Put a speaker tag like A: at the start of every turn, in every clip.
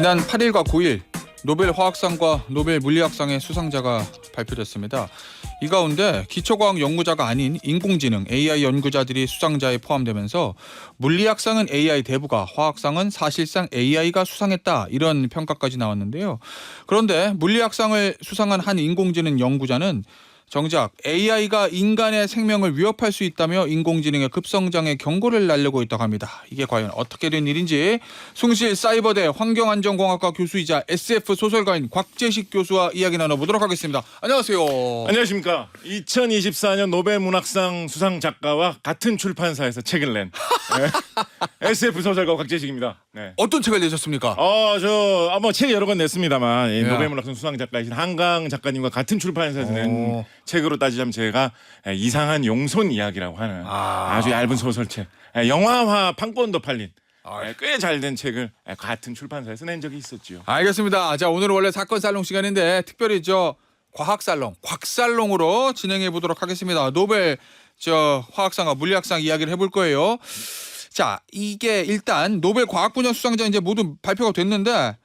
A: 지난 8일과 9일 노벨 화학상과 노벨 물리학상의 수상자가 발표됐습니다. 이 가운데 기초과학 연구자가 아닌 인공지능 AI 연구자들이 수상자에 포함되면서 물리학상은 AI 대부가 화학상은 사실상 AI가 수상했다 이런 평가까지 나왔는데요. 그런데 물리학상을 수상한 한 인공지능 연구자는 정작 AI가 인간의 생명을 위협할 수 있다며 인공지능의 급성장에 경고를 날리고 있다고 합니다. 이게 과연 어떻게 된 일인지 숭실 사이버대 환경안전공학과 교수이자 SF 소설가인 곽재식 교수와 이야기 나눠보도록 하겠습니다. 안녕하세요.
B: 안녕하십니까. 2024년 노벨 문학상 수상 작가와 같은 출판사에서 책을 낸 네. SF 소설가 곽재식입니다. 네.
A: 어떤 책을 내셨습니까?
B: 어, 저 아마 책 여러 권 냈습니다만 이
A: 야.
B: 노벨 문학상 수상 작가이신 한강 작가님과 같은 출판사에서 낸
A: 오.
B: 책으로 따지자면 제가 에, 이상한 용손 이야기라고 하는
A: 아.
B: 아. 주 얇은 소설책, 에, 영화화 판권도 팔린
A: 아.
B: 꽤잘 된 책을 에, 같은 출판사에서 낸 적이 있었지요.
A: 알겠습니다. 자 오늘은 원래 사건 살롱 시간인데 특별히 저 과학 살롱, 곽 살롱으로 진행해 보도록 하겠습니다. 노벨 저 화학상과 물리학상 이야기를 해볼 거예요. 자 이게 일단 노벨 과학 분야 수상자 이제 모두 발표가 됐는데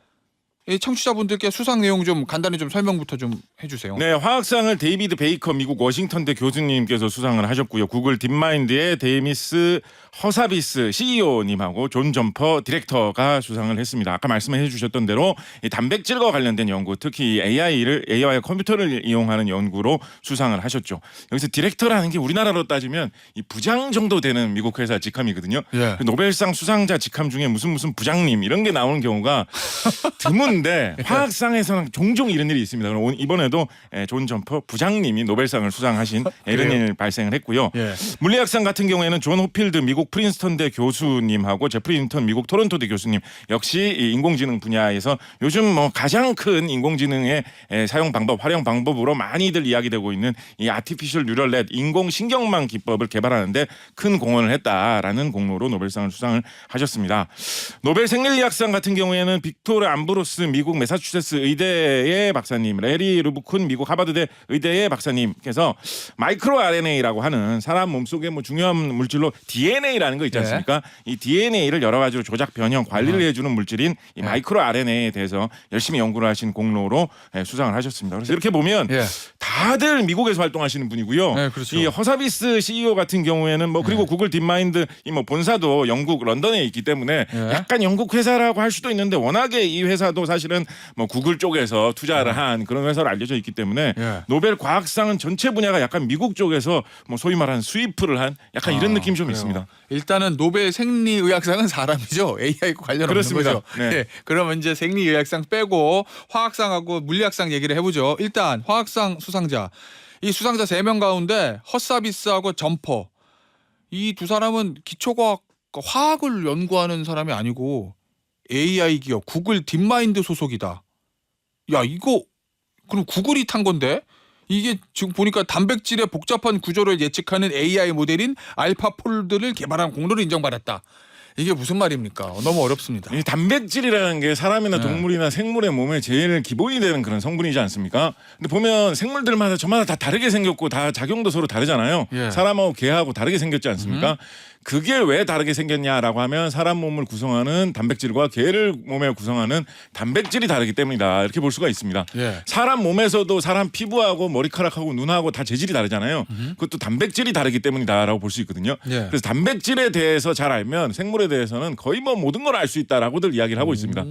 A: 이 청취자분들께 수상 내용 좀 간단히 좀 설명부터 좀 해주세요.
B: 네, 화학상을 데이비드 베이커 미국 워싱턴대 교수님께서 수상을 하셨고요. 구글 딥마인드의 데이미스 허사비스 CEO님하고 존 점퍼 디렉터가 수상을 했습니다. 아까 말씀해 주셨던 대로 이 단백질과 관련된 연구, 특히 AI를 AI와 컴퓨터를 이용하는 연구로 수상을 하셨죠. 여기서 디렉터라는 게 우리나라로 따지면 이 부장 정도 되는 미국 회사 직함이거든요.
A: 예.
B: 그 노벨상 수상자 직함 중에 무슨 무슨 부장님 이런 게 나오는 경우가 드문 데 화학상에서는 종종 이런 일이 있습니다. 그럼 오늘 이번에도 에, 존 점퍼 부장님이 노벨상을 수상하신 이런
A: 그래요?
B: 일 발생을 했고요.
A: 예.
B: 물리학상 같은 경우에는 존 호필드 미국 프린스턴대 교수님하고 제프리 인턴 미국 토론토대 교수님 역시 이 인공지능 분야에서 요즘 뭐 가장 큰 인공지능의 에, 사용 방법, 활용 방법으로 많이들 이야기되고 있는 이 아티피셜 뉴럴 넷 인공 신경망 기법을 개발하는데 큰 공헌을 했다라는 공로로 노벨상을 수상을 하셨습니다. 노벨 생리의학상 같은 경우에는 빅토르 암브로스 미국 매사추세츠 의대의 박사님, 레리 루브쿤 미국 하버드대 의대의 박사님께서 마이크로 RNA라고 하는 사람 몸속에 뭐 중요한 물질로 DNA라는 거 있지
A: 네.
B: 않습니까? 이 DNA를 여러 가지로 조작 변형 관리를 해주는 물질인 이
A: 네.
B: 마이크로 RNA에 대해서 열심히 연구를 하신 공로로 예, 수상을 하셨습니다. 그래서 이렇게 보면
A: 예.
B: 다들 미국에서 활동하시는 분이고요.
A: 네, 그렇죠.
B: 이 허사비스 CEO 같은 경우에는 뭐 그리고 구글 딥마인드 이 뭐 본사도 영국 런던에 있기 때문에
A: 예.
B: 약간 영국 회사라고 할 수도 있는데 워낙에 이 회사도 사실 은 뭐 구글 쪽에서 투자를 한 그런 회사로 알려져 있기 때문에
A: 예.
B: 노벨 과학상은 전체 분야가 약간 미국 쪽에서 뭐 소위 말하는 스위프를 한 약간 이런
A: 아,
B: 느낌이 좀
A: 그래요.
B: 있습니다.
A: 일단은 노벨 생리의학상은 사람이죠. AI과 관련
B: 그렇습니다.
A: 없는 거죠.
B: 네.
A: 예, 그러면 이제 생리의학상 빼고 화학상하고 물리학상 얘기를 해보죠. 일단 화학상 수상자 이 수상자 세 명 가운데 허사비스하고 점퍼 이 두 사람은 기초과학 화학을 연구하는 사람이 아니고 AI 기업 구글 딥마인드 소속이다. 야 이거 그럼 구글이 탄 건데 이게 지금 보니까 단백질의 복잡한 구조를 예측하는 AI 모델인 알파폴드를 개발한 공로를 인정받았다. 이게 무슨 말입니까? 너무 어렵습니다.
B: 이 단백질이라는 게 사람이나
A: 네.
B: 동물이나 생물의 몸에 제일 기본이 되는 그런 성분이지 않습니까? 근데 보면 생물들마다 저마다 다 다르게 생겼고 다 작용도 서로 다르잖아요.
A: 예.
B: 사람하고 개하고 다르게 생겼지 않습니까? 그게 왜 다르게 생겼냐라고 하면 사람 몸을 구성하는 단백질과 개를 몸에 구성하는 단백질이 다르기 때문이다. 이렇게 볼 수가 있습니다.
A: 예.
B: 사람 몸에서도 사람 피부하고 머리카락하고 눈하고 다 재질이 다르잖아요. 그것도 단백질이 다르기 때문이다라고 볼 수 있거든요.
A: 예.
B: 그래서 단백질에 대해서 잘 알면 생물에 대해서는 거의 뭐 모든 걸 알 수 있다라고들 이야기를 하고 있습니다.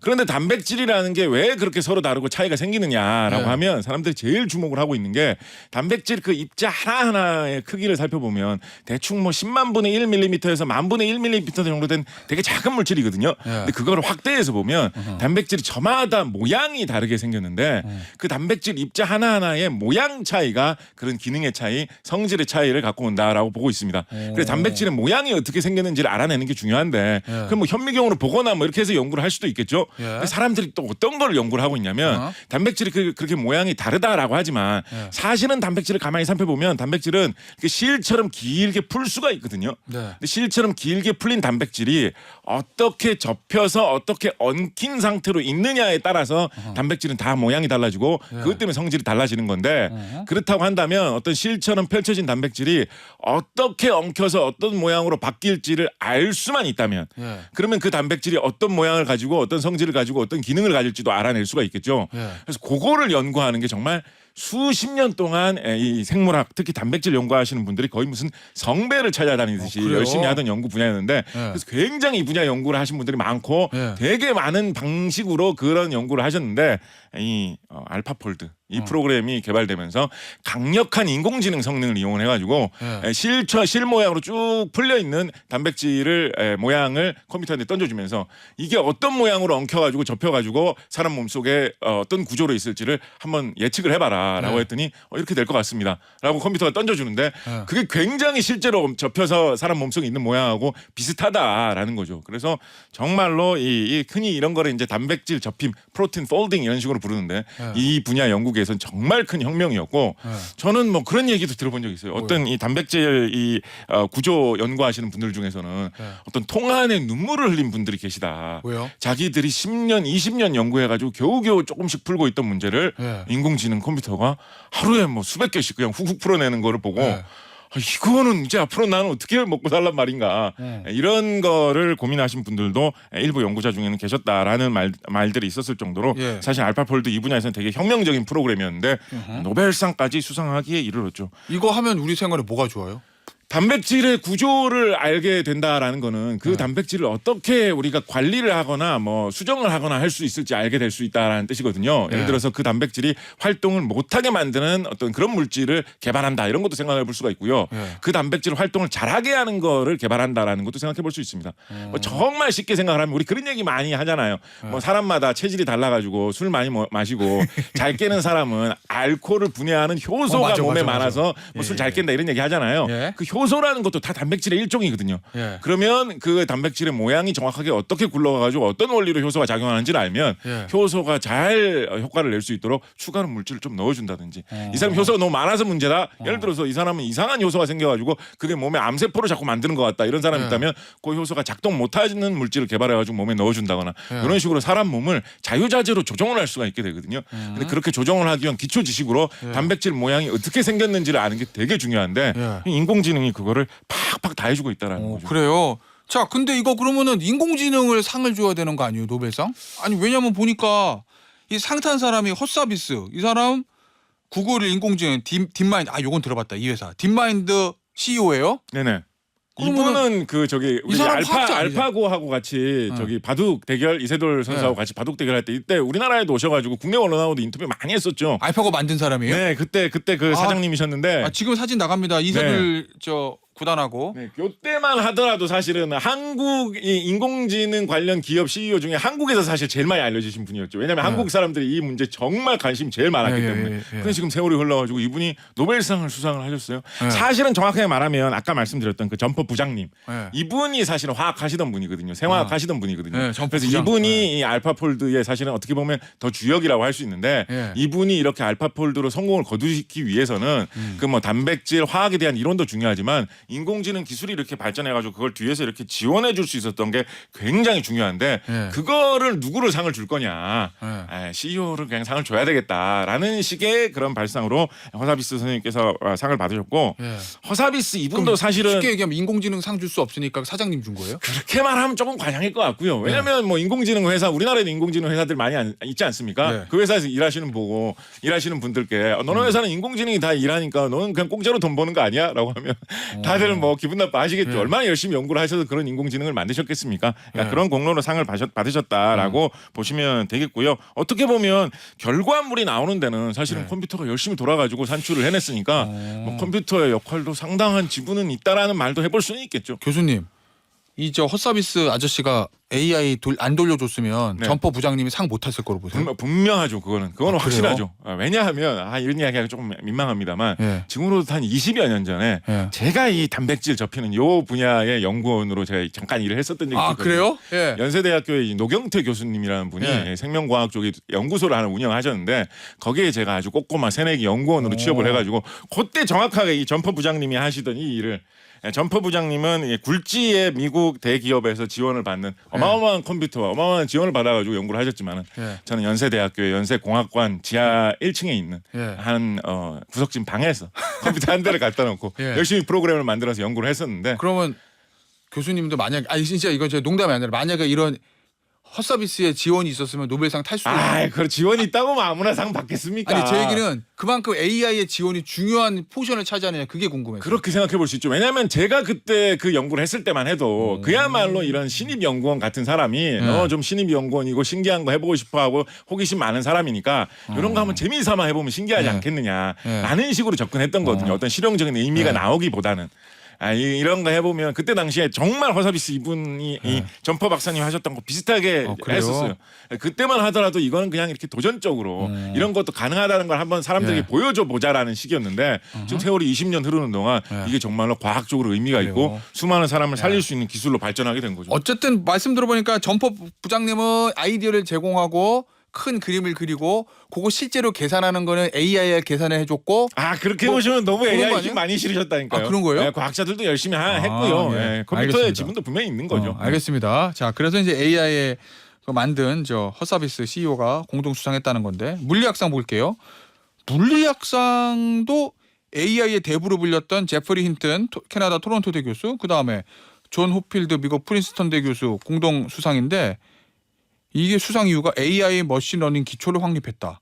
B: 그런데 단백질이라는 게 왜 그렇게 서로 다르고 차이가 생기느냐라고
A: 네.
B: 하면 사람들이 제일 주목을 하고 있는 게 단백질 그 입자 하나 하나의 크기를 살펴보면 대충 뭐 10만 분의 1mm에서 만 분의 1mm 정도 된 되게 작은 물질이거든요.
A: 네.
B: 근데 그거를 확대해서 보면 단백질이 저마다 모양이 다르게 생겼는데
A: 네.
B: 그 단백질 입자 하나 하나의 모양 차이가 그런 기능의 차이, 성질의 차이를 갖고 온다라고 보고 있습니다. 그래서 단백질의 모양이 어떻게 생겼는지를 알아내는 게 중요한데
A: 예.
B: 그럼 뭐 현미경으로 보거나 뭐 이렇게 해서 연구를 할 수도 있겠죠.
A: 예.
B: 근데 사람들이 또 어떤 걸 연구를 하고 있냐면
A: 어?
B: 단백질이 그, 그렇게 모양이 다르다라고 하지만
A: 예.
B: 사실은 단백질을 가만히 살펴보면 단백질은 이렇게 실처럼 길게 풀 수가 있거든요.
A: 네.
B: 근데 실처럼 길게 풀린 단백질이 어떻게 접혀서 어떻게 엉킨 상태로 있느냐에 따라서 단백질은 다 모양이 달라지고
A: 예.
B: 그것 때문에 성질이 달라지는 건데
A: 어허.
B: 그렇다고 한다면 어떤 실처럼 펼쳐진 단백질이 어떻게 엉켜서 어떤 모양으로 바뀔지를 알 수만 있다면
A: 예.
B: 그러면 그 단백질이 어떤 모양을 가지고 어떤 성질을 가지고 어떤 기능을 가질지도 알아낼 수가 있겠죠.
A: 예.
B: 그래서 그거를 연구하는 게 정말 수십 년 동안 에, 이 생물학 특히 단백질 연구하시는 분들이 거의 무슨 성배를 찾아다니듯이
A: 어?
B: 열심히 하던 연구 분야였는데
A: 예.
B: 그래서 굉장히 이 분야 연구를 하신 분들이 많고
A: 예.
B: 되게 많은 방식으로 그런 연구를 하셨는데 이 어, 알파폴드 이
A: 어.
B: 프로그램이 개발되면서 강력한 인공지능 성능을 이용해 가지고
A: 예.
B: 실처 실 모양으로 쭉 풀려 있는 단백질을 에, 모양을 컴퓨터한테 던져주면서 이게 어떤 모양으로 엉켜가지고 접혀가지고 사람 몸 속에 어, 어떤 구조로 있을지를 한번 예측을 해봐라라고
A: 네.
B: 했더니 어, 이렇게 될 것 같습니다라고 컴퓨터가 던져주는데
A: 네.
B: 그게 굉장히 실제로 접혀서 사람 몸 속에 있는 모양하고 비슷하다라는 거죠. 그래서 정말로 이, 이 흔히 이런 거를 이제 단백질 접힘, 프로틴 폴딩 이런 식으로 부르는데
A: 네.
B: 이 분야 연구 계에서는 정말 큰 혁명이었고
A: 예.
B: 저는 뭐 그런 얘기도 들어본 적 있어요. 어떤 이 단백질 이 어, 구조 연구하시는 분들 중에서는
A: 네.
B: 어떤 통안에 눈물을 흘린 분들이 계시다.
A: 왜요?
B: 자기들이 10년, 20년 연구해가지고 겨우겨우 조금씩 풀고 있던 문제를
A: 예.
B: 인공지능 컴퓨터가 하루에 뭐 수백 개씩 그냥 훅훅 풀어내는 거를 보고
A: 네.
B: 아, 이거는 이제 앞으로 나는 어떻게 먹고 살란 말인가
A: 음.
B: 이런 거를 고민하신 분들도 일부 연구자 중에는 계셨다라는 말, 말들이 있었을 정도로
A: 예.
B: 사실 알파폴드 이 분야에서는 되게 혁명적인 프로그램이었는데
A: 음흠.
B: 노벨상까지 수상하기에 이르렀죠.
A: 이거 하면 우리 생활에 뭐가 좋아요?
B: 단백질의 구조를 알게 된다라는 거는 그
A: 네.
B: 단백질을 어떻게 우리가 관리를 하거나 뭐 수정을 하거나 할 수 있을지 알게 될 수 있다라는 뜻이거든요. 예를
A: 네.
B: 들어서 그 단백질이 활동을 못하게 만드는 어떤 그런 물질을 개발한다 이런 것도 생각해 볼 수가 있고요.
A: 네.
B: 그 단백질 활동을 잘하게 하는 거를 개발한다라는 것도 생각해 볼 수 있습니다.
A: 음.
B: 뭐 정말 쉽게 생각을 하면 우리 그런 얘기 많이 하잖아요.
A: 네.
B: 뭐 사람마다 체질이 달라가지고 술 많이 mo- 마시고 잘 깨는 사람은 알코올을 분해하는 효소가
A: 어, 맞아,
B: 몸에
A: 맞아, 맞아.
B: 많아서 뭐
A: 예,
B: 술잘
A: 예.
B: 깬다 이런 얘기 하잖아요.
A: 예.
B: 그 효 소라는 것도 다 단백질의 일종이거든요.
A: 예.
B: 그러면 그 단백질의 모양이 정확하게 어떻게 굴러가가지고 어떤 원리로 효소가 작용하는지를 알면
A: 예.
B: 효소가 잘 효과를 낼 수 있도록 추가로 물질을 좀 넣어준다든지
A: 어.
B: 이 사람 효소가 너무 많아서 문제다. 예를 들어서 이 사람은 이상한 효소가 생겨가지고 그게 몸에 암세포를 자꾸 만드는 것 같다. 이런 사람이
A: 예.
B: 있다면 그 효소가 작동 못하는 물질을 개발해가지고 몸에 넣어준다거나
A: 예.
B: 이런 식으로 사람 몸을 자유자재로 조정을 할 수가 있게 되거든요. 근데 그렇게 조정을 하기 위한 기초 지식으로
A: 음. 예.
B: 단백질 모양이 어떻게 생겼는지를 아는 게 되게 중요한데
A: 예.
B: 인공지능이 그거를 팍팍 다 해주고 있다라는
A: 어,
B: 거죠.
A: 그래요. 자, 근데 이거 그러면은 인공지능을 상을 줘야 되는 거 아니에요, 노벨상? 아니 왜냐면 보니까 이 상 탄 사람이 헛서비스 이 사람 구글 인공지능 딥, 딥마인드 아 요건 들어봤다 이 회사 딥마인드 CEO예요.
B: 네네. 이분은 그 저기 우리
A: 사람
B: 알파
A: 화학자 아니죠?
B: 알파고하고 같이
A: 어.
B: 저기 바둑 대결 이세돌 선수하고
A: 네.
B: 같이 바둑 대결할 때 이때 우리나라에도 오셔가지고 국내 언론하고도 인터뷰 많이 했었죠.
A: 알파고 만든 사람이에요.
B: 네, 그때 그때 그
A: 아.
B: 사장님이셨는데
A: 아, 지금 사진 나갑니다. 이세돌 저 구단하고.
B: 네, 요때만 하더라도 사실은 한국 이 인공지능 관련 기업 CEO 중에 한국에서 사실 제일 많이 알려주신 분이었죠. 왜냐하면
A: 네.
B: 한국 사람들이 이 문제 정말 관심 제일 많았기
A: 예, 예,
B: 때문에.
A: 예, 예.
B: 근데 지금 세월이 흘러가지고 이분이 노벨상을 수상을 하셨어요.
A: 네.
B: 사실은 정확하게 말하면 아까 말씀드렸던 그 점퍼 부장님
A: 네.
B: 이분이 사실은 화학 하시던 분이거든요. 생화학
A: 아.
B: 하시던 분이거든요.
A: 네, 점퍼
B: 그래서
A: 부장.
B: 이분이
A: 네.
B: 이 알파폴드의 사실은 어떻게 보면 더 주역이라고 할 수 있는데
A: 네.
B: 이분이 이렇게 알파폴드로 성공을 거두기 위해서는
A: 음.
B: 그뭐 단백질 화학에 대한 이론도 중요하지만 인공지능 기술이 이렇게 발전해가지고 그걸 뒤에서 이렇게 지원해 줄 수 있었던 게 굉장히 중요한데
A: 네.
B: 그거를 누구를 상을 줄 거냐
A: 네.
B: CEO를 그냥 상을 줘야 되겠다라는 식의 그런 발상으로 허사비스 선생님께서 어, 상을 받으셨고
A: 예.
B: 허사비스 이분도 사실은
A: 쉽게 얘기하면 인공지능 상 줄 수 없으니까 사장님 준 거예요?
B: 그렇게 말하면 조금 과장일 것 같고요. 왜냐하면 뭐 인공지능 회사 우리나라에도 인공지능 회사들 많이 안- 있지 않습니까?
A: 네.
B: 그 회사에서 일하시는 보고 일하시는 분들께 어, 너네 회사는 인공지능이 다 일하니까 너는 그냥 공짜로 돈 버는 거 아니야?라고 하면 다들 뭐 기분 나빠 하시겠죠.
A: 네.
B: 얼마나 열심히 연구를 하셔서 그런 인공지능을 만드셨겠습니까? 그러니까
A: 네.
B: 그런 공로로 상을 받으셨, 받으셨다라고 보시면 되겠고요. 어떻게 보면 결과물이 나오는 데는 사실은
A: 네.
B: 컴퓨터가 열심히 돌아가지고 산출을 해냈으니까
A: 어.
B: 뭐 컴퓨터의 역할도 상당한 지분은 있다라는 말도 해볼 수는 있겠죠.
A: 교수님 이 저 헛서비스 아저씨가 AI 돌, 안 돌려줬으면
B: 네.
A: 점퍼 부장님이 상 못 탔을 거로 보세요.
B: 분명, 분명하죠. 그거는 그거는
A: 아,
B: 확실하죠. 아, 왜냐하면 아 이런 이야기가 조금 민망합니다만
A: 예.
B: 지금으로부터 한 20여 년 전에
A: 예.
B: 제가 이 단백질 접히는 요 분야의 연구원으로 제가 잠깐 일을 했었던 적이
A: 아
B: 있거든요.
A: 그래요? 예.
B: 연세대학교의 이 노경태 교수님이라는 분이
A: 예.
B: 생명과학 쪽에 연구소를 하나 운영하셨는데 거기에 제가 아주 꼼꼼한 새내기 연구원으로
A: 오.
B: 취업을 해가지고 그때 정확하게 이 점퍼 부장님이 하시던 이 일을 예, 점퍼 부장님은 이 굴지의 미국 대기업에서 지원을 받는 어마어마한 컴퓨터와 어마어마한 지원을 받아가지고 연구를 하셨지만은
A: 예.
B: 저는 연세대학교의 연세공학관 지하 1층에 있는
A: 예.
B: 한 어, 구석진 방에서 컴퓨터 한 대를 갖다 놓고
A: 예.
B: 열심히 프로그램을 만들어서 연구를 했었는데
A: 그러면 교수님도 만약 아니 진짜 이건 저 농담이 아니라 만약에 이런 헛서비스에 지원이 있었으면 노벨상 탈 수도 있어요.
B: 아, 그 지원이 있다고 뭐 아무나 상 받겠습니까?
A: 아니 제 얘기는 그만큼 AI의 지원이 중요한 포션을 차지하느냐 그게 궁금해요.
B: 그렇게 생각해 볼 수 있죠. 왜냐하면 제가 그때 그 연구를 했을 때만 해도 그야말로 이런 신입 연구원 같은 사람이 어, 좀 신입 연구원이고 신기한 거 해보고 싶어하고 호기심 많은 사람이니까 이런 거 한번 재미삼아 해보면 신기하지
A: 네.
B: 않겠느냐라는 식으로 접근했던 거거든요. 어떤 실용적인 의미가
A: 네.
B: 나오기보다는. 아, 이, 이런 거 해보면 그때 당시에 정말 허서비스 이분이 이 점퍼 박사님 하셨던 거 비슷하게
A: 네. 어, 그래요?
B: 했었어요. 그때만 하더라도 이거는 그냥 이렇게 도전적으로 이런 것도 가능하다는 걸 한번 사람들에게
A: 네.
B: 보여줘 보자라는 식이었는데 지금 세월이 20년 흐르는 동안
A: 네.
B: 이게 정말로 과학적으로 의미가
A: 그래요?
B: 있고 수많은 사람을 살릴 수 있는 기술로 발전하게 된 거죠.
A: 어쨌든 말씀 들어보니까 점퍼 부장님은 아이디어를 제공하고 큰 그림을 그리고 그거 실제로 계산하는 거는 AI가 계산을 해줬고
B: 아 그렇게
A: 뭐,
B: 보시면 너무
A: 그런 거
B: AI
A: 아니에요?
B: 많이 실으셨다니까요.
A: 아, 그런 거예요?
B: 네, 과학자들도 열심히 하,
A: 아,
B: 했고요.
A: 예.
B: 예, 컴퓨터의
A: 알겠습니다.
B: 지분도 분명히 있는 거죠.
A: 어, 알겠습니다. 자, 그래서 이제 AI에 그 만든 저 헛서비스 CEO가 공동 수상했다는 건데 물리학상 볼게요. 물리학상도 AI의 대부로 불렸던 제프리 힌튼 토- 캐나다 토론토 대 교수, 그 다음에 존 호필드 미국 프린스턴 대 교수 공동 수상인데 이게 수상 이유가 AI 머신러닝 기초를 확립했다.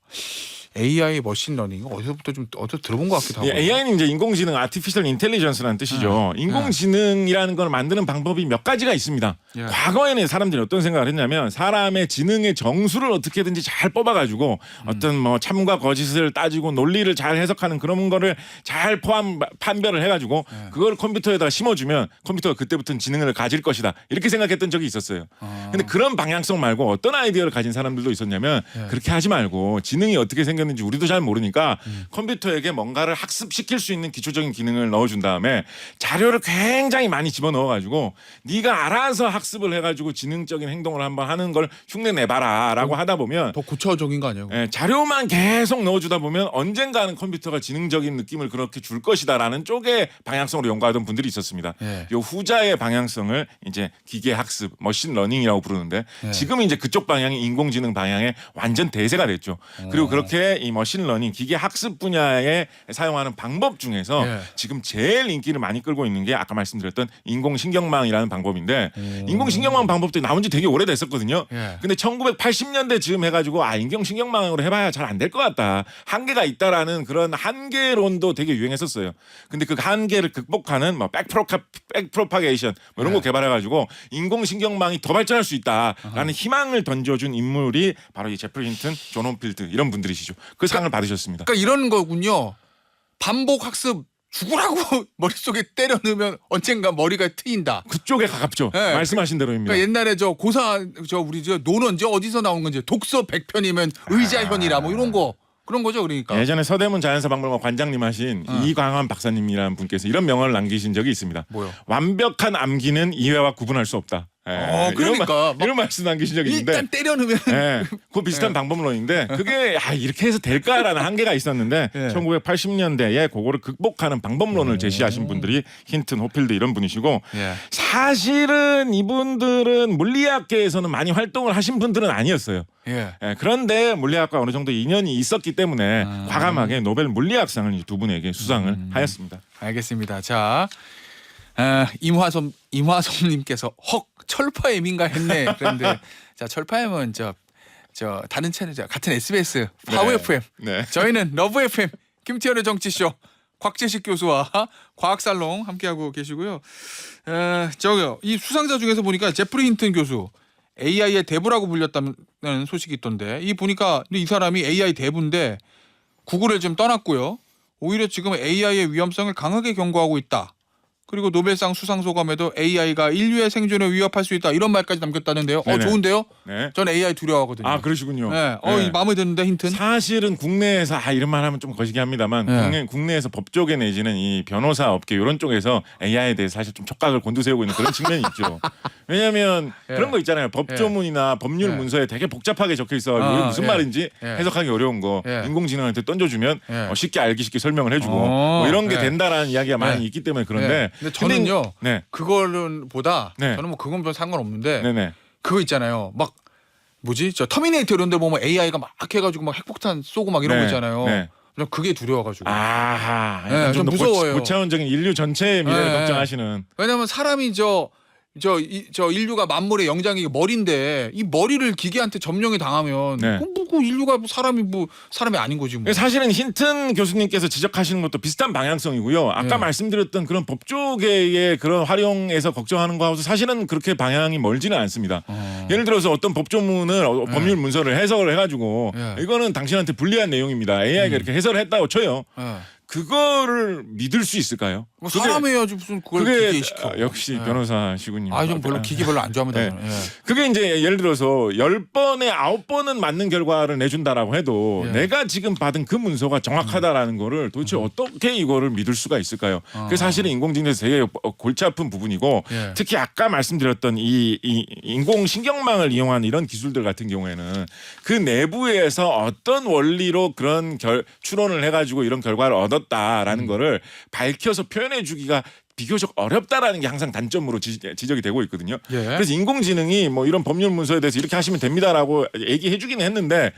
A: AI 머신러닝 어디서부터 좀 어디서 들어본 것 같기도 하고.
B: 예, AI는 이제 인공지능, 아티피셜 인텔리전스라는 뜻이죠.
A: 네.
B: 인공지능이라는 걸 만드는 방법이 몇 가지가 있습니다.
A: 예.
B: 과거에는 사람들이 어떤 생각을 했냐면 사람의 지능의 정수를 어떻게든지 잘 뽑아가지고
A: 음.
B: 어떤 뭐 참과 거짓을 따지고 논리를 잘 해석하는 그런 거를 잘 포함 판별을 해가지고
A: 예.
B: 그걸 컴퓨터에다가 심어주면 컴퓨터가 그때부터는 지능을 가질 것이다 이렇게 생각했던 적이 있었어요.
A: 아.
B: 근데 그런 방향성 말고 어떤 아이디어를 가진 사람들도 있었냐면
A: 예.
B: 그렇게 하지 말고 지능이 어떻게 생겼 는지 우리도 잘 모르니까
A: 음.
B: 컴퓨터에게 뭔가를 학습시킬 수 있는 기초적인 기능을 넣어준 다음에 자료를 굉장히 많이 집어넣어가지고 네가 알아서 학습을 해가지고 지능적인 행동을 한번 하는 걸 흉내 내봐라라고 하다 보면
A: 더 고차적인 거 아니에요?
B: 예, 자료만 계속 넣어주다 보면 언젠가는 컴퓨터가 지능적인 느낌을 그렇게 줄 것이다라는 쪽의 방향성으로 연구하던 분들이 있었습니다.
A: 예.
B: 요 후자의 방향성을 이제 기계 학습, 머신 러닝이라고 부르는데
A: 예.
B: 지금 이제 그쪽 방향이 인공지능 방향에 완전 대세가 됐죠.
A: 어.
B: 그리고 그렇게 이 머신 러닝, 기계 학습 분야에 사용하는 방법 중에서
A: 예.
B: 지금 제일 인기를 많이 끌고 있는 게 아까 말씀드렸던 인공신경망이라는 방법인데
A: 음.
B: 인공신경망 방법도 나온 지 되게 오래됐었거든요.
A: 예.
B: 근데 1980년대 즈음 해가지고 아 인공신경망으로 해봐야 잘 안 될 것 같다 한계가 있다라는 그런 한계론도 되게 유행했었어요. 근데 그 한계를 극복하는 뭐 백프로카 백프로파게이션 뭐 이런 거
A: 네.
B: 개발해가지고 인공신경망이 더 발전할 수 있다라는 희망을 던져준 인물이 바로 이 제프리 힌튼, 존 홈필드 이런 분들이시죠. 그 상을 받으셨습니다.
A: 그러니까 이런 거군요. 반복 학습 죽으라고 머릿속에 때려 넣으면 언젠가 머리가 트인다.
B: 그쪽에 가깝죠.
A: 네.
B: 말씀하신 대로입니다.
A: 그러니까 옛날에 저 고사 저 우리 저 논언지 어디서 나온 건지 독서 100편이면 의자현이라 뭐 이런 거 그런 거죠 그러니까.
B: 예전에 서대문 자연사 박물관 관장님 하신
A: 어.
B: 이광환 박사님이라는 분께서 이런 명언을 남기신 적이 있습니다.
A: 뭐요?
B: 완벽한 암기는 이해와 구분할 수 없다. 예,
A: 어,
B: 이런,
A: 그러니까
B: 말-
A: 막
B: 이런 말씀 남기신 적이 있는데
A: 일단 때려 넣으면
B: 예, 그 비슷한 방법론인데 그게 아, 이렇게 해서 될까라는 한계가 있었는데
A: 예.
B: 1980년대에 그거를 극복하는 방법론을 제시하신 분들이 힌튼 호필드 이런 분이시고
A: 예.
B: 사실은 이분들은 물리학계에서는 많이 활동을 하신 분들은 아니었어요.
A: 예.
B: 예, 그런데 물리학과 어느 정도 인연이 있었기 때문에
A: 음.
B: 과감하게 노벨 물리학상을 이두 분에게 수상을 하였습니다.
A: 알겠습니다. 자. 아, 임화솜 임화솜님께서 헉 철파엠인가 했네. 그런데 자 철파엠은 저 저 다른 채널 같은 SBS 파워
B: 네.
A: FM
B: 네.
A: 저희는 러브 FM 김태현의 정치쇼 곽재식 교수와 과학살롱 함께하고 계시고요. 에, 저기요 이 수상자 중에서 보니까 제프리 힌튼 교수 AI의 대부라고 불렸다는 소식이 있던데 이 보니까 이 사람이 AI 대부인데 구글을 좀 떠났고요. 오히려 지금 AI의 위험성을 강하게 경고하고 있다. 그리고 노벨상 수상 소감에도 AI가 인류의 생존을 위협할 수 있다 이런 말까지 남겼다는데요. 어
B: 네네.
A: 좋은데요?
B: 네.
A: 전 AI 두려워하거든요.
B: 아 그러시군요.
A: 네. 어,
B: 네.
A: 이 마음에 드는데 힌튼.
B: 사실은 국내에서 아 이런 말 하면 좀 거시기 합니다만
A: 네.
B: 국내, 국내에서 법 쪽에 내지는 이 변호사 업계 이런 쪽에서 AI에 대해서 사실 좀 촉각을 곤두세우고 있는 그런 측면이 있죠. 왜냐하면
A: 예.
B: 그런 거 있잖아요. 법조문이나 법률
A: 예.
B: 문서에 되게 복잡하게 적혀 있어
A: 아,
B: 이게 무슨
A: 예.
B: 말인지
A: 예.
B: 해석하기 어려운 거
A: 예.
B: 인공지능한테 던져주면
A: 예.
B: 어, 쉽게 알기 쉽게 설명을 해주고
A: 어,
B: 뭐 이런 게
A: 예.
B: 된다라는 이야기가 많이
A: 예.
B: 있기 때문에 그런데
A: 네. 근데 저는요
B: 네.
A: 그거는 보다
B: 네.
A: 저는 뭐 그건 별 상관없는데
B: 네네.
A: 그거 있잖아요 막 뭐지 저 터미네이터 이런 데 보면 AI가 막 해가지고 막 핵폭탄 쏘고 막 이런
B: 네.
A: 거 있잖아요
B: 네.
A: 그냥 그게 두려워가지고
B: 아하.
A: 네,
B: 좀더
A: 무서워요.
B: 고차원적인 인류 전체의 미래를
A: 네.
B: 걱정하시는.
A: 왜냐면 사람이 저 저, 이, 저 인류가 만물의 영장이 머리인데 이 머리를 기계한테 점령이 당하면
B: 네.
A: 그럼 뭐, 그 인류가 뭐 사람이 뭐 사람이 아닌 거지 뭐.
B: 사실은 힌튼 교수님께서 지적하시는 것도 비슷한 방향성이고요. 아까
A: 네.
B: 말씀드렸던 그런 법조계의 그런 활용에서 걱정하는 거하고 사실은 그렇게 방향이 멀지는 않습니다.
A: 어.
B: 예를 들어서 어떤 법조문을 어,
A: 네.
B: 법률 문서를 해석을 해가지고
A: 네.
B: 이거는 당신한테 불리한 내용입니다. AI가
A: 음.
B: 이렇게 해설을 했다고 쳐요.
A: 예.
B: 그거를 믿을 수 있을까요?
A: 뭐
B: 그게-
A: 사람이 해야지 무슨 그걸
B: 그게
A: 기계에 시켜.
B: 아, 역시
A: 예.
B: 변호사시군요.
A: 아 좀 별로 기계 별로 안 좋아합니다.
B: 네.
A: 저는. 예.
B: 그게 이제 예를 들어서 열 번에 아홉 번은 맞는 결과를 내준다라고 해도
A: 예.
B: 내가 지금 받은 그 문서가 정확하다라는 거를 도대체 어떻게 이거를 믿을 수가 있을까요?
A: 어.
B: 그게 사실은 인공지능에서 되게 어, 골치 아픈 부분이고
A: 예.
B: 특히 아까 말씀드렸던 이, 이 인공신경망을 이용한 이런 기술들 같은 경우에는 그 내부에서 어떤 원리로 그런 결, 추론을 해가지고 이런 결과를 얻었 다라는
A: 음.
B: 거를 밝혀서 표현해 주기가 비교적 어렵다라는 게 항상 단점으로 지, 지적이 되고 있거든요.
A: 예.
B: 그래서 인공지능이 뭐 이런 법률 문서에 대해서 이렇게 하시면 됩니다라고 얘기해 주기는 했는데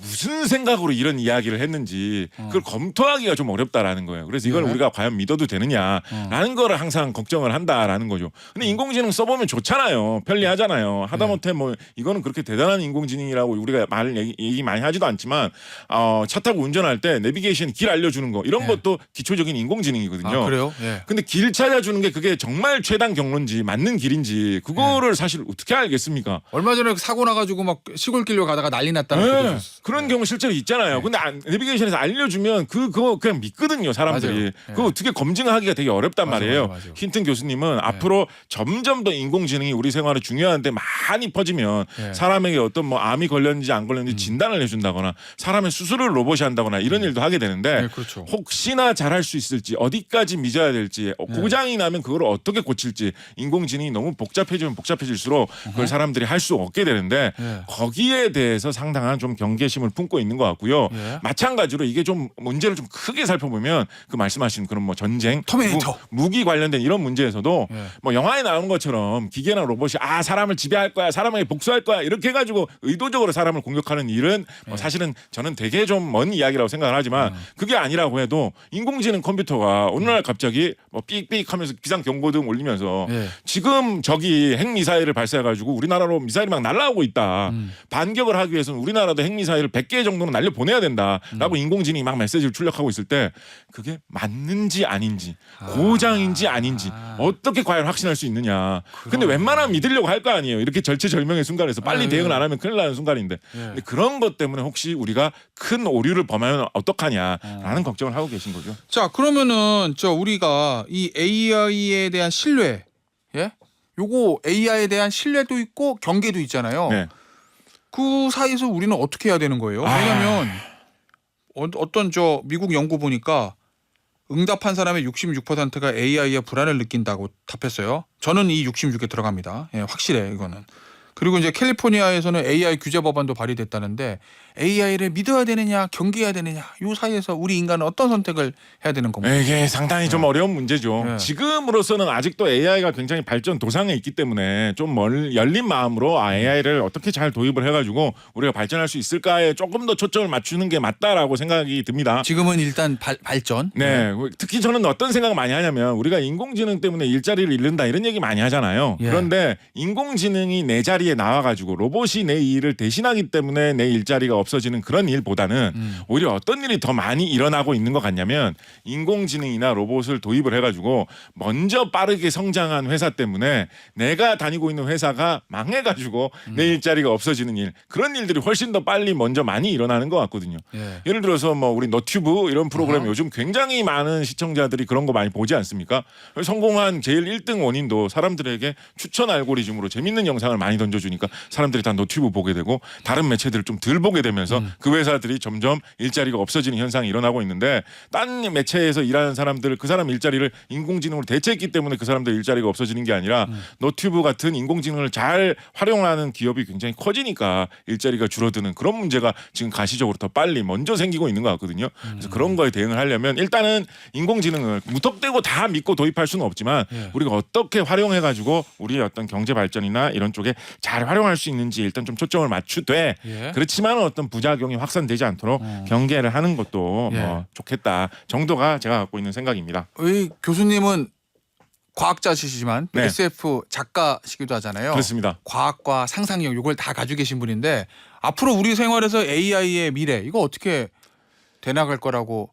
B: 무슨 생각으로 이런 이야기를 했는지 그걸 검토하기가 좀 어렵다라는 거예요. 그래서 이걸
A: 어. 예.
B: 우리가 과연 믿어도 되느냐라는 거를 항상 걱정을 한다라는 거죠. 근데
A: 음.
B: 인공지능 써보면 좋잖아요. 편리하잖아요.
A: 예.
B: 하다못해 뭐 이거는 그렇게 대단한 인공지능이라고 우리가 말 얘기, 얘기 많이 하지도 않지만 어, 차 타고 운전할 때 내비게이션 길 알려주는 거 이런
A: 예.
B: 것도 기초적인 인공지능이거든요.
A: 아 그래요? 예.
B: 근데 길 찾아주는 게 그게 정말 최단 경로인지 맞는 길인지 그거를 사실 어떻게 알겠습니까?
A: 얼마 전에 사고 나가지고 막 시골길로 가다가 난리 났다는
B: 네. 그런 경우 실제로 있잖아요. 근데 안- 내비게이션에서 알려주면 그 그거 그냥 믿거든요 사람들이.
A: 맞아요. 예.
B: 그거 어떻게 검증하기가 되게 어렵단
A: 맞아,
B: 말이에요.
A: 맞아, 맞아.
B: 힌튼 교수님은 앞으로 점점 더 인공지능이 우리 생활에 중요한데 많이 퍼지면
A: 예.
B: 사람에게 어떤 뭐 암이 걸렸는지 안 걸렸는지 진단을 해준다거나 사람의 수술을 로봇이 한다거나 이런 일도 하게 되는데
A: 네, 그렇죠.
B: 혹시나 잘할 수 있을지 어디까지 믿어야 될지 어,
A: 네.
B: 고장이 나면 그걸 어떻게 고칠지 인공지능이 너무 복잡해지면 복잡해질수록 그걸 사람들이 할 수 없게 되는데
A: 예.
B: 거기에 대해서 상당한 좀 경계심 을 품고 있는 것 같고요.
A: 예.
B: 마찬가지로 이게 좀 문제를 좀 크게 살펴보면 그 말씀하신 그런 뭐 전쟁,
A: 터미네이터.
B: 무, 기 관련된 이런 문제에서도
A: 예.
B: 뭐 영화에 나오는 것처럼 기계나 로봇이 아 사람을 지배할 거야, 사람에게 복수할 거야 이렇게 해가지고 의도적으로 사람을 공격하는 일은 뭐
A: 예.
B: 사실은 저는 되게 좀 먼 이야기라고 생각을 하지만
A: 음.
B: 그게 아니라고 해도 인공지능 컴퓨터가 어느 날 갑자기 뭐 삑삑하면서 비상 경보등 울리면서
A: 예.
B: 지금 저기 핵 미사일을 발사해가지고 우리나라로 미사일이 막 날라오고 있다.
A: 음.
B: 반격을 하기 위해서는 우리나라도 핵 미사일을 100개 정도는 날려 보내야 된다라고
A: 음.
B: 인공지능이 막 메시지를 출력하고 있을 때 그게 맞는지 아닌지 고장인지 아닌지 어떻게 과연 확신할 수 있느냐. 근데 웬만하면 믿으려고 할 거 아니에요. 이렇게 절체절명의 순간에서 빨리
A: 아,
B: 대응을
A: 예.
B: 안 하면 큰일 나는 순간인데
A: 예.
B: 근데 그런 것 때문에 혹시 우리가 큰 오류를 범하면
A: 어.
B: 어떡하냐라는 걱정을 하고 계신 거죠.
A: 자 그러면은 저 우리가 이 AI에 대한 신뢰, 예? 요거 AI에 대한 신뢰도 있고 경계도 있잖아요.
B: 네.
A: 그 사이에서 우리는 어떻게 해야 되는 거예요?
B: 아.
A: 왜냐하면 어, 어떤 저 미국 연구 보니까 응답한 사람의 66%가 AI에 불안을 느낀다고 답했어요. 저는 이 66에 들어갑니다. 예, 확실해 이거는. 그리고 이제 캘리포니아에서는 AI 규제 법안도 발의됐다는데 AI를 믿어야 되느냐 경계해야 되느냐 요 사이에서 우리 인간은 어떤 선택을 해야 되는 겁니까?
B: 이게 상당히 좀 어려운 문제죠.
A: 네.
B: 지금으로서는 아직도 AI가 굉장히 발전 도상에 있기 때문에 좀 멀, 열린 마음으로 아, AI를 어떻게 잘 도입을 해가지고 우리가 발전할 수 있을까에 조금 더 초점을 맞추는 게 맞다라고 생각이 듭니다.
A: 지금은 일단 발, 발전.
B: 네, 특히 저는 어떤 생각을 많이 하냐면 우리가 인공지능 때문에 일자리를 잃는다 이런 얘기 많이 하잖아요.
A: 예.
B: 그런데 인공지능이 내 자리에 나와가지고 로봇이 내 일을 대신하기 때문에 내 일자리가 없 어지는 그런 일보다는
A: 음.
B: 오히려 어떤 일이 더 많이 일어나고 있는 것 같냐면 인공지능이나 로봇을 도입을 해가지고 먼저 빠르게 성장한 회사 때문에 내가 다니고 있는 회사가 망해가지고
A: 음.
B: 내 일자리가 없어지는 일 그런 일들이 훨씬 더 빨리 먼저 많이 일어나는 것 같거든요.
A: 예.
B: 예를 들어서 뭐 우리 너튜브 이런 프로그램
A: 어허.
B: 요즘 굉장히 많은 시청자들이 그런 거 많이 보지 않습니까? 성공한 제일 1등 원인도 사람들에게 추천 알고리즘으로 재밌는 영상을 많이 던져주니까 사람들이 다 너튜브 보게 되고 다른 매체들을 좀 덜 보게 되면 서
A: 음.
B: 그 회사들이 점점 일자리가 없어지는 현상이 일어나고 있는데 딴 매체에서 일하는 사람들 그 사람 일자리를 인공지능으로 대체했기 때문에 그 사람들 일자리가 없어지는 게 아니라
A: 음.
B: 너튜브 같은 인공지능을 잘 활용하는 기업이 굉장히 커지니까 일자리가 줄어드는 그런 문제가 지금 가시적으로 더 빨리 먼저 생기고 있는 것 같거든요.
A: 음.
B: 그래서 그런 거에 대응을 하려면 일단은 인공지능을 무턱대고 다 믿고 도입할 수는 없지만
A: 예.
B: 우리가 어떻게 활용해 가지고 우리의 어떤 경제 발전이나 이런 쪽에 잘 활용할 수 있는지 일단 좀 초점을 맞추되
A: 예.
B: 그렇지만 어떤 부작용이 확산되지 않도록
A: 어.
B: 경계를 하는 것도
A: 예.
B: 뭐 좋겠다 정도가 제가 갖고 있는 생각입니다.
A: 의 교수님은 과학자시지만
B: 네.
A: SF 작가시기도 하잖아요.
B: 그렇습니다.
A: 과학과 상상력 이걸 다 가지고 계신 분인데 앞으로 우리 생활에서 AI의 미래 이거 어떻게 돼 나갈 거라고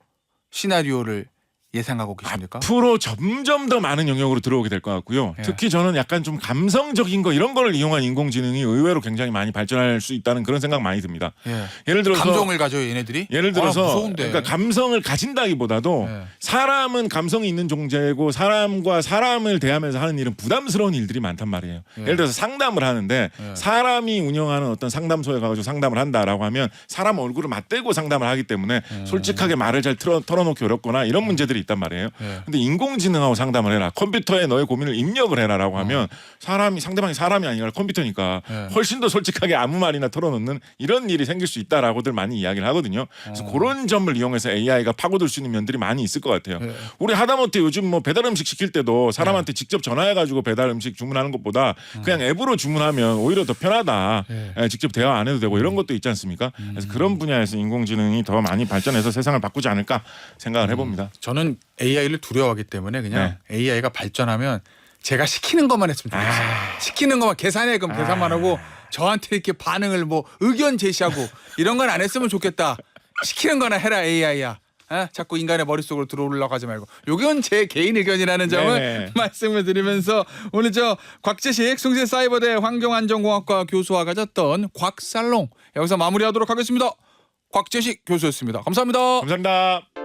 A: 시나리오를 예상하고 계십니까?
B: 앞으로 점점 더 많은 영역으로 들어오게 될 것 같고요.
A: 예.
B: 특히 저는 약간 좀 감성적인 거 이런 거를 이용한 인공지능이 의외로 굉장히 많이 발전할 수 있다는 그런 생각 많이 듭니다.
A: 예.
B: 예를 들어서
A: 감정을 가져요 얘네들이?
B: 예를 들어서
A: 아, 무서운데.
B: 그러니까 감성을 가진다기보다도
A: 예.
B: 사람은 감성이 있는 존재고 사람과 사람을 대하면서 하는 일은 부담스러운 일들이 많단 말이에요.
A: 예.
B: 예를 들어서 상담을 하는데
A: 예.
B: 사람이 운영하는 어떤 상담소에 가가지고 상담을 한다라고 하면 사람 얼굴을 맞대고 상담을 하기 때문에
A: 음.
B: 솔직하게 말을 잘 털어, 털어놓기 어렵거나 이런 문제들이 있단 말이에요.
A: 예.
B: 근데 인공지능하고 상담을 해라. 컴퓨터에 너의 고민을 입력을 해라라고
A: 어.
B: 하면 사람이 상대방이 사람이 아니라 컴퓨터니까
A: 예.
B: 훨씬 더 솔직하게 아무 말이나 털어놓는 이런 일이 생길 수 있다라고들 많이 이야기를 하거든요. 그래서
A: 어.
B: 그런 점을 이용해서 AI가 파고들 수 있는 면들이 많이 있을 것 같아요.
A: 예.
B: 우리 하다못해 요즘 뭐 배달 음식 시킬 때도 사람한테 직접 전화해가지고 배달 음식 주문하는 것보다 그냥 앱으로 주문하면 오히려 더 편하다.
A: 예.
B: 예, 직접 대화 안 해도 되고 이런 것도 있지 않습니까? 그래서 그런 분야에서 인공지능이 더 많이 발전해서 세상을 바꾸지 않을까 생각을 해봅니다.
A: 저는 AI를 두려워하기 때문에 그냥
B: 네.
A: AI가 발전하면 제가 시키는 것만 했으면 좋겠어요.
B: 아.
A: 시키는 것만 계산해 그럼 계산만 하고 저한테 이렇게 반응을 뭐 의견 제시하고 이런 건 안 했으면 좋겠다. 시키는 거나 해라 AI야. 아, 자꾸 인간의 머릿속으로 들어올라고 하지 말고 요건 제 개인 의견이라는 점을
B: 네네.
A: 말씀을 드리면서 오늘 저 곽재식 숭실사이버대 환경안전공학과 교수와 가졌던 곽살롱 여기서 마무리하도록 하겠습니다. 곽재식 교수였습니다. 감사합니다.
B: 감사합니다.